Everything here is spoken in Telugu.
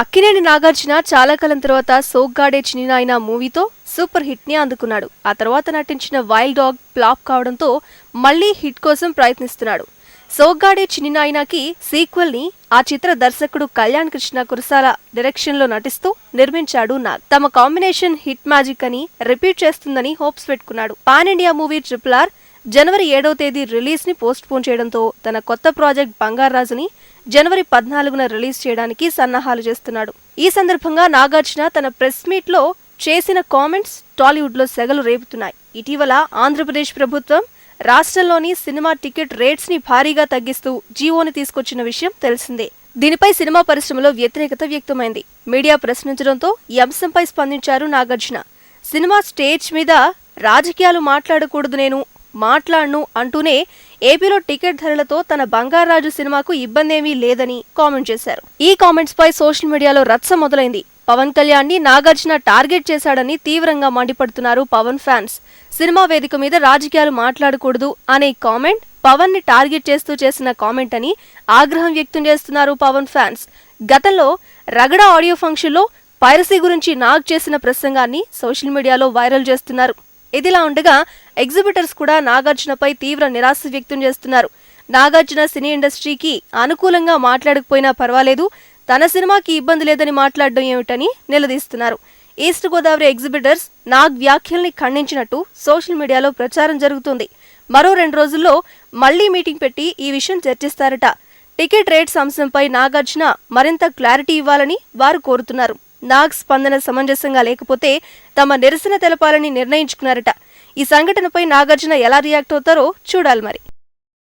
అక్కినేని నాగార్జున చాలా కాలం తర్వాత సోగ్గాడే చినినాయన మూవీతో సూపర్ హిట్ని అందుకున్నాడు. ఆ తర్వాత నటించిన వైల్డ్ డాగ్ ఫ్లాప్ కావడంతో మళ్ళీ హిట్ కోసం ప్రయత్నిస్తున్నాడు. సోగ్గాడే చినినాయనకి సీక్వెల్ని ఆ చిత్ర దర్శకుడు కళ్యాణ్ కృష్ణ కురసాల డైరెక్షన్లో నటిస్తూ నిర్మించాడు నాగ్. తమ కాంబినేషన్ హిట్ మ్యాజిక్ అని రిపీట్ చేస్తుందని హోప్స్ పెట్టుకున్నాడు. Pan India movie triple R జనవరి ఏడవ తేదీ రిలీజ్ని పోస్ట్ పోన్ చేయడంతో తన కొత్త ప్రాజెక్ట్ బంగారాజుని జనవరి పద్నాలుగున రిలీజ్ చేయడానికి సన్నాహాలు చేస్తున్నాడు. ఈ సందర్భంగా నాగార్జున తన ప్రెస్ మీట్లో చేసిన కామెంట్స్ టాలీవుడ్లో సెగలు రేపుతున్నాయి. ఇటీవల ఆంధ్రప్రదేశ్ ప్రభుత్వం రాష్ట్రంలోని సినిమా టికెట్ రేట్స్ని భారీగా తగ్గిస్తూ జీవోని తీసుకొచ్చిన విషయం తెలిసిందే. దీనిపై సినిమా పరిశ్రమలో వ్యతిరేకత వ్యక్తమైంది. మీడియా ప్రశ్నించడంతో ఈ అంశంపై స్పందించారు నాగార్జున. సినిమా స్టేజ్ మీద రాజకీయాలు మాట్లాడకూడదు నేను మాట్లాడను అంటూనే ఏపీలో టికెట్ ధరలతో తన బంగారాజు సినిమాకు ఇబ్బందేమీ లేదని కామెంట్ చేశారు. ఈ కామెంట్స్ పై సోషల్ మీడియాలో రచ్చ మొదలైంది. పవన్ కళ్యాణ్ని నాగార్జున టార్గెట్ చేశాడని తీవ్రంగా మండిపడుతున్నారు పవన్ ఫ్యాన్స్. సినిమా వేదిక మీద రాజకీయాలు మాట్లాడకూడదు అనే కామెంట్ పవన్ని టార్గెట్ చేస్తూ చేసిన కామెంట్ అని ఆగ్రహం వ్యక్తం చేస్తున్నారు పవన్ ఫ్యాన్స్. గతంలో రగడ ఆడియో ఫంక్షన్లో పైరసీ గురించి నాగ్ చేసిన ప్రసంగాన్ని సోషల్ మీడియాలో వైరల్ చేస్తున్నారు. ఇదిలా ఉండగా ఎగ్జిబిటర్స్ కూడా నాగార్జునపై తీవ్ర నిరాశ వ్యక్తం చేస్తున్నారు. నాగార్జున సినీ ఇండస్ట్రీకి అనుకూలంగా మాట్లాడకపోయినా పర్వాలేదు తన సినిమాకి ఇబ్బంది లేదని మాట్లాడడం ఏమిటని నిలదీస్తున్నారు. ఈస్ట్ గోదావరి ఎగ్జిబిటర్స్ నాగ్ వ్యాఖ్యల్ని ఖండించినట్టు సోషల్ మీడియాలో ప్రచారం జరుగుతుంది. మరో రెండు రోజుల్లో మళ్ళీ మీటింగ్ పెట్టి ఈ విషయం చర్చిస్తారట. టికెట్ రేట్స్ అంశంపై నాగార్జున మరింత క్లారిటీ ఇవ్వాలని వారు కోరుతున్నారు. నాగ్ స్పందన సమంజసంగా లేకపోతే తమ నిరసన తెలపాలని నిర్ణయించుకున్నారట. ఈ సంఘటనపై నాగార్జున ఎలా రియాక్ట్ అవుతారో చూడాలి మరి.